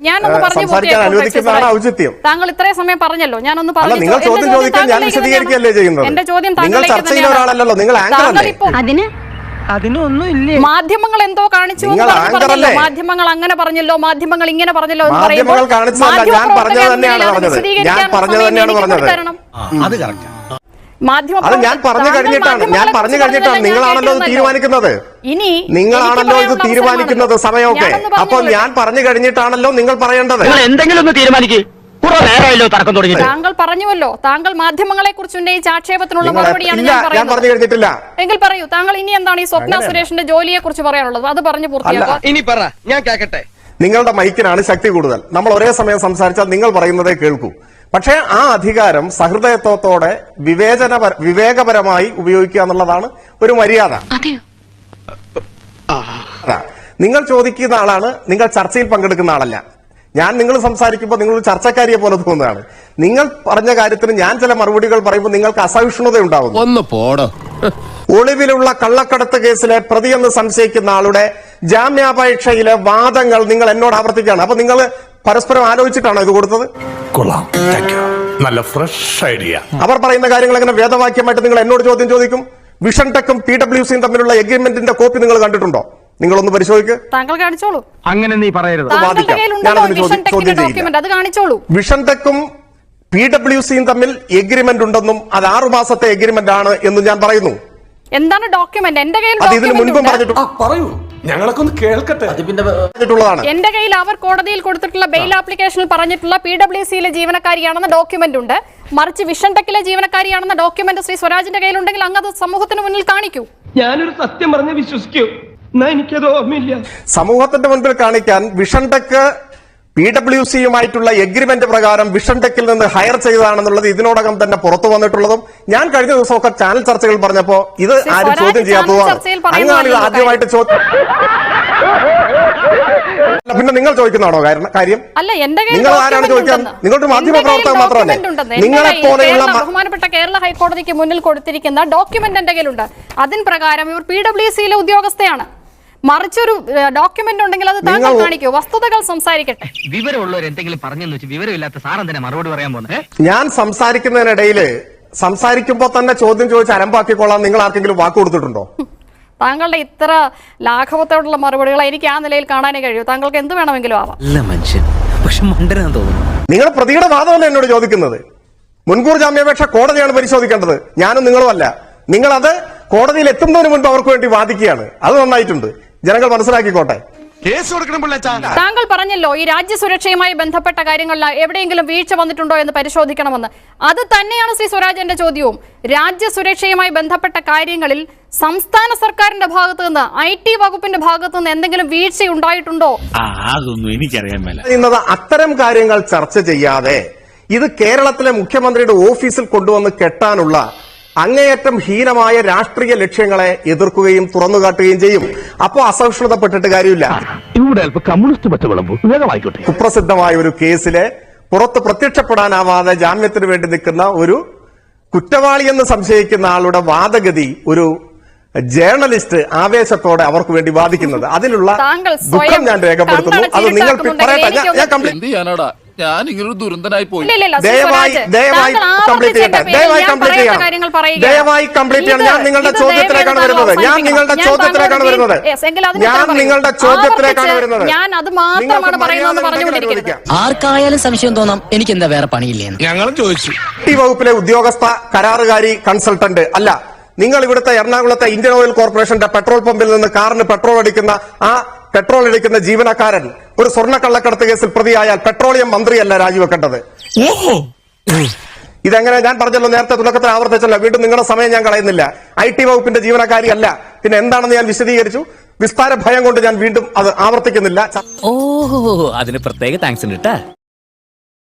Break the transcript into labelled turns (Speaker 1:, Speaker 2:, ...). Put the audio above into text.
Speaker 1: ഞാനൊന്ന് പറഞ്ഞു താങ്കൾ ഇത്രയും സമയം പറഞ്ഞല്ലോ ഞാനൊന്ന് പറഞ്ഞു
Speaker 2: നിങ്ങൾ
Speaker 1: എന്റെ
Speaker 2: ചോദ്യം
Speaker 3: ഇല്ലേ?
Speaker 1: മാധ്യമങ്ങൾ എന്തോ കാണിച്ചു എന്ന്
Speaker 2: നിങ്ങൾ
Speaker 1: പറഞ്ഞല്ലോ? മാധ്യമങ്ങൾ അങ്ങനെ പറഞ്ഞല്ലോ മാധ്യമങ്ങൾ ഇങ്ങനെ പറഞ്ഞല്ലോ എന്ന്
Speaker 2: മാധ്യമങ്ങൾ
Speaker 1: പറയുമ്പോൾ
Speaker 2: കാണിച്ചതല്ല, ഞാൻ
Speaker 1: മാധ്യമപ്രവർത്തകർ
Speaker 2: പറഞ്ഞത് തന്നെയാണ് പറഞ്ഞത്. ഞാൻ
Speaker 1: വിശദീകരിക്കാനുള്ള
Speaker 2: പറഞ്ഞത്
Speaker 1: സമയം എനിക്ക്
Speaker 2: പറഞ്ഞത്.
Speaker 1: തരണം.
Speaker 4: അത്
Speaker 2: ഞാൻ പറഞ്ഞു കഴിഞ്ഞിട്ടാണ്. ഞാൻ പറഞ്ഞു കഴിഞ്ഞിട്ടാണ് നിങ്ങളാണല്ലോ ഇത് തീരുമാനിക്കുന്നത്.
Speaker 1: ഇനി
Speaker 2: നിങ്ങളാണല്ലോ ഇത് തീരുമാനിക്കുന്നത്. സമയമൊക്കെ.
Speaker 1: അപ്പൊ
Speaker 2: അപ്പോൾ ഞാൻ പറഞ്ഞു കഴിഞ്ഞിട്ടാണല്ലോ നിങ്ങൾ പറയേണ്ടത്.
Speaker 3: നിങ്ങൾ എന്തെങ്കിലും ഒന്ന് തീരുമാനിക്കേ.
Speaker 1: താങ്കൾ പറഞ്ഞുവല്ലോ. താങ്കൾ മാധ്യമങ്ങളെ കുറിച്ച് ഉന്നയിച്ച ആക്ഷേപത്തിനുള്ള മറുപടിയാണ് ഞാൻ
Speaker 2: ഞാൻ പറഞ്ഞു കഴിഞ്ഞിട്ടില്ല.
Speaker 1: എങ്കിൽ പറയൂ താങ്കൾ ഇനി എന്താണ് ഈ സ്വപ്ന സുരേഷിന്റെ ജോലിയെ കുറിച്ച് പറയാനുള്ളത്? അത് പറഞ്ഞു പൂർത്തിയാക്കുക.
Speaker 5: ഇനി പറ ഞാൻ കേക്കട്ടെ.
Speaker 2: നിങ്ങളുടെ മൈക്കിനാണ് ശക്തി കൂടുതൽ. നമ്മൾ ഒരേ സമയം സംസാരിച്ചാൽ നിങ്ങൾ പറയുന്നതേ കേൾക്കൂ. പക്ഷേ ആ അധികാരം സഹൃദയത്വത്തോടെ വിവേചന വിവേകപരമായി ഉപയോഗിക്കുക എന്നുള്ളതാണ് ഒരു മര്യാദ. നിങ്ങൾ ചോദിക്കുന്ന ആളാണ് നിങ്ങൾ ചർച്ചയിൽ പങ്കെടുക്കുന്ന ആളല്ല. ഞാൻ നിങ്ങൾ സംസാരിക്കുമ്പോൾ നിങ്ങൾ ഒരു ചർച്ചക്കാരിയെ പോലെ തോന്നുകയാണ്. നിങ്ങൾ പറഞ്ഞ കാര്യത്തിന് ഞാൻ ചില മറുപടികൾ പറയുമ്പോൾ നിങ്ങൾക്ക് അസഹിഷ്ണുത ഉണ്ടാവും
Speaker 4: ഒന്ന് പോടോ.
Speaker 2: ഒളിവിലുള്ള കള്ളക്കടത്ത് കേസിലെ പ്രതിയെന്ന് സംശയിക്കുന്ന ആളുടെ ജാമ്യാപേക്ഷയിലെ വാദങ്ങൾ നിങ്ങൾ എന്നോട് ആവർത്തിക്കുകയാണ്. അപ്പൊ നിങ്ങൾ പരസ്പരം ആലോചിച്ചിട്ടാണോ ഇത് കൊടുത്തത്?
Speaker 6: കൊള്ളാം. നല്ല ഫ്രഷ് ഐഡിയ
Speaker 2: അവർ പറയുന്ന കാര്യങ്ങൾ എങ്ങനെ വേദവാക്യമായിട്ട് നിങ്ങൾ എന്നോട് ചോദ്യം ചോദിക്കും? വിഷൻ ടെക്കും പി ഡബ്ല്യു സിയും തമ്മിലുള്ള എഗ്രിമെന്റിന്റെ കോപ്പി നിങ്ങൾ കണ്ടിട്ടുണ്ടോ? നിങ്ങളൊന്ന് പരിശോധിക്ക്.
Speaker 1: താങ്കൾ കാണിച്ചോളൂ.
Speaker 3: അങ്ങനെ നീ പറയരുത്.
Speaker 1: വിഷൻ
Speaker 2: ടെക്കും പി ഡബ്ല്യു സിയും തമ്മിൽ എഗ്രിമെന്റ് ഉണ്ടെന്നും അത് ആറു മാസത്തെ എഗ്രിമെന്റ് ആണ് എന്നും ഞാൻ പറയുന്നു.
Speaker 1: എന്താണ് ഡോക്യുമെന്റ് എന്റെ കയ്യിൽ
Speaker 2: അത് ഇതിന് മുൻപും പറഞ്ഞിട്ടുണ്ട്.
Speaker 6: പറയൂ. ഞങ്ങളൊക്കെ ഒന്ന് കേൾക്കട്ടെ.
Speaker 1: എന്റെ കയ്യിൽ അവർ കോടതിയിൽ കൊടുത്തിട്ടുള്ള ബെയിൽ ആപ്ലിക്കേഷനിൽ പറഞ്ഞിട്ടുള്ള പി ഡബ്ല്യു സിയിലെ ജീവനക്കാരിയാണെന്ന ഡോക്യുമെന്റ് ഉണ്ട്. മറിച്ച് വിഷൻ ടെക്കിലെ ജീവനക്കാരിയാണെന്ന ഡോക്യുമെന്റ് ശ്രീ സ്വരാജിന്റെ കയ്യിലുണ്ടെങ്കിൽ അങ്ങ് അത് സമൂഹത്തിന് മുന്നിൽ കാണിക്കൂ.
Speaker 3: ഞാനൊരു സത്യം പറഞ്ഞ് വിശ്വസിക്കൂ. എനിക്കത് ഓർമ്മയില്ല.
Speaker 2: സമൂഹത്തിന്റെ മുൻപിൽ കാണിക്കാൻ വിഷൻ ടെക് പി ഡബ്ല്യു സിയുമായിട്ടുള്ള എഗ്രിമെന്റ് പ്രകാരം വിഷൻ ടെക്കിൽ നിന്ന് ഹയർ ചെയ്തതാണെന്നുള്ളത് ഇതിനോടകം തന്നെ പുറത്തു വന്നിട്ടുള്ളതും ഞാൻ കഴിഞ്ഞ ദിവസമൊക്കെ ചാനൽ ചർച്ചകൾ പറഞ്ഞപ്പോ ഇത് ആരും ചോദ്യം ചെയ്യാത്തതാണ് അങ്ങാണ് ഇത് ആദ്യമായിട്ട് ചോദ്യം പിന്നെ നിങ്ങൾ ചോദിക്കുന്നതാണോ കാരണം- കാര്യം? നിങ്ങൾ ആരാണ് ചോദിക്കാൻ? നിങ്ങളുടെ മാധ്യമ പ്രവർത്തകർ മാത്രമല്ലേ? നിങ്ങളെ പോലെയുള്ള
Speaker 1: ബഹുമാനപ്പെട്ട കേരള ഹൈക്കോടതിക്ക് മുന്നിൽ കൊടുത്തിരിക്കുന്ന ഡോക്യുമെന്റ് എന്റെ കയ്യിലുണ്ട്. അതിൻ പ്രകാരം ഇവർ പി ഡബ്ല്യു സിയിലെ ഉദ്യോഗസ്ഥയാണ്. മറിച്ചൊരു ഡോക്യുമെന്റ് ഉണ്ടെങ്കിൽ അത് താങ്കൾ കാണിക്കൂ. വസ്തുതകൾ സംസാരിക്കട്ടെ.
Speaker 3: വിവരമുള്ളവർ എന്തെങ്കിലും പറഞ്ഞെന്ന് വെച്ച് വിവരമില്ലാത്ത സാറെന്തിനാ മറുപടി പറയാൻ പോകുന്നത്
Speaker 2: ഞാൻ സംസാരിക്കുന്നതിനിടയിൽ സംസാരിക്കുമ്പോൾ തന്നെ ചോദ്യം ചോദിച്ച് അരമ്പാക്കിക്കൊള്ളാൻ നിങ്ങൾ ആർക്കെങ്കിലും വാക്ക് കൊടുത്തിട്ടുണ്ടോ?
Speaker 1: താങ്കളുടെ ഇത്ര ലാഘവത്തോടുള്ള മറുപടികൾ എനിക്ക് ആ നിലയിൽ കാണാനേ കഴിയൂ. താങ്കൾക്ക് എന്ത് വേണമെങ്കിലും ആവാം.
Speaker 5: മനുഷ്യൻ പക്ഷെ മണ്ടനാന്ന് തോന്നുന്നു.
Speaker 2: നിങ്ങൾ പ്രതിയുടെ വാദമല്ല എന്നോട് ചോദിക്കുന്നത്. മുൻകൂർ ജാമ്യാപേക്ഷ കോടതിയാണ് പരിശോധിക്കേണ്ടത്. ഞാനും നിങ്ങളും അല്ല നിങ്ങളത് കോടതിയിൽ എത്തുന്നതിന് മുൻപ് അവർക്ക് വേണ്ടി വാദിക്കുകയാണ്. അത് നന്നായിട്ടുണ്ട്. ജനങ്ങൾ മനസ്സിലാക്കിക്കോട്ടെ.
Speaker 4: കേസ് കൊടുക്കണം
Speaker 1: താങ്കൾ പറഞ്ഞല്ലോ ഈ രാജ്യസുരക്ഷയുമായി ബന്ധപ്പെട്ട കാര്യങ്ങളിൽ എവിടെയെങ്കിലും വീഴ്ച വന്നിട്ടുണ്ടോ എന്ന് പരിശോധിക്കണമെന്ന്. അത് തന്നെയാണ് ശ്രീ സ്വരാജന്റെ ചോദ്യവും. രാജ്യസുരക്ഷയുമായി ബന്ധപ്പെട്ട കാര്യങ്ങളിൽ സംസ്ഥാന സർക്കാരിന്റെ ഭാഗത്തു നിന്ന് ഐ ടി വകുപ്പിന്റെ ഭാഗത്തു നിന്ന് എന്തെങ്കിലും വീഴ്ച ഉണ്ടായിട്ടുണ്ടോ?
Speaker 4: അതൊന്നും എനിക്കറിയാൻ മേല.
Speaker 2: അത്തരം കാര്യങ്ങൾ ചർച്ച ചെയ്യാതെ ഇത് കേരളത്തിലെ മുഖ്യമന്ത്രിയുടെ ഓഫീസിൽ കൊണ്ടുവന്ന് കെട്ടാനുള്ള അങ്ങേയറ്റം ഹീനമായ രാഷ്ട്രീയ ലക്ഷ്യങ്ങളെ എതിർക്കുകയും തുറന്നുകാട്ടുകയും ചെയ്യും. അപ്പോൾ അസഹിഷ്ണുതപ്പെട്ടിട്ട് കാര്യമില്ല.
Speaker 3: ഇവിടെ കമ്മ്യൂണിസ്റ്റ്
Speaker 2: കുപ്രസിദ്ധമായ ഒരു കേസിലെ പുറത്ത് പ്രത്യക്ഷപ്പെടാനാവാതെ ജാമ്യത്തിന് വേണ്ടി നിൽക്കുന്ന ഒരു കുറ്റവാളി എന്ന് സംശയിക്കുന്ന ആളുടെ വാദഗതി ഒരു ജേർണലിസ്റ്റ് ആവേശത്തോടെ അവർക്ക് വേണ്ടി വാദിക്കുന്നത്. അതിലുള്ള ദുഃഖം ഞാൻ രേഖപ്പെടുത്തുന്നു. അത് നിങ്ങൾക്ക് പറയട്ടെ. ഞാൻ- കംപ്ലീറ്റ്
Speaker 7: ചെയ്യാനാടാ? ഞാൻ ഇങ്ങനൊരു ദുരന്തനായി പോയി.
Speaker 2: ദയവായി ദയവായി കംപ്ലീറ്റ് ചെയ്യട്ടെ. ദയവായി
Speaker 1: ഞാൻ
Speaker 2: കംപ്ലീറ്റ് ചെയ്യണം. ദയവായി കംപ്ലീറ്റ് ചെയ്യണം. ഞാൻ നിങ്ങളുടെ ചോദ്യത്തിലേക്കാണ് വരുന്നത്. ഞാൻ നിങ്ങളുടെ ചോദ്യത്തിലേക്കാണ് വരുന്നത്. ഞാൻ നിങ്ങളുടെ ചോദ്യത്തിലേക്കാണ് വരുന്നത്.
Speaker 1: ഞാൻ അത് മാത്രമാണ്
Speaker 2: പറയുന്നത്
Speaker 8: ആർക്കായാലും സംശയം തോന്നാം എനിക്ക് എന്താ വേറെ പണിയില്ലേ
Speaker 4: ഞങ്ങളും ചോദിച്ചു.
Speaker 2: ഈ വകുപ്പിലെ ഉദ്യോഗസ്ഥ കരാറുകാരി കൺസൾട്ടന്റ് അല്ല. നിങ്ങൾ ഇവിടുത്തെ എറണാകുളത്തെ ഇന്ത്യൻ ഓയിൽ കോർപ്പറേഷന്റെ പെട്രോൾ പമ്പിൽ നിന്ന് കാറിന് പെട്രോൾ അടിക്കുന്ന ആ പെട്രോൾ എടുക്കുന്ന ജീവനക്കാരൻ ഒരു സ്വർണ കള്ളക്കടത്ത് കേസിൽ പ്രതിയായാൽ പെട്രോളിയം മന്ത്രിയല്ല രാജിവെക്കേണ്ടത്. ഇതെങ്ങനെ ഞാൻ പറഞ്ഞല്ലോ നേരത്തെ തുടക്കത്തിൽ ആവർത്തിച്ചല്ലോ വീണ്ടും നിങ്ങളുടെ സമയം ഞാൻ കളയുന്നില്ല. ഐ ടി വകുപ്പിന്റെ ജീവനക്കാരി അല്ല പിന്നെ എന്താണെന്ന് ഞാൻ വിശദീകരിച്ചു. വിസ്താര ഭയം കൊണ്ട് ഞാൻ വീണ്ടും അത് ആവർത്തിക്കുന്നില്ല.
Speaker 5: ഓഹോ അതിന് പ്രത്യേക താങ്ക്സ് ഉണ്ട്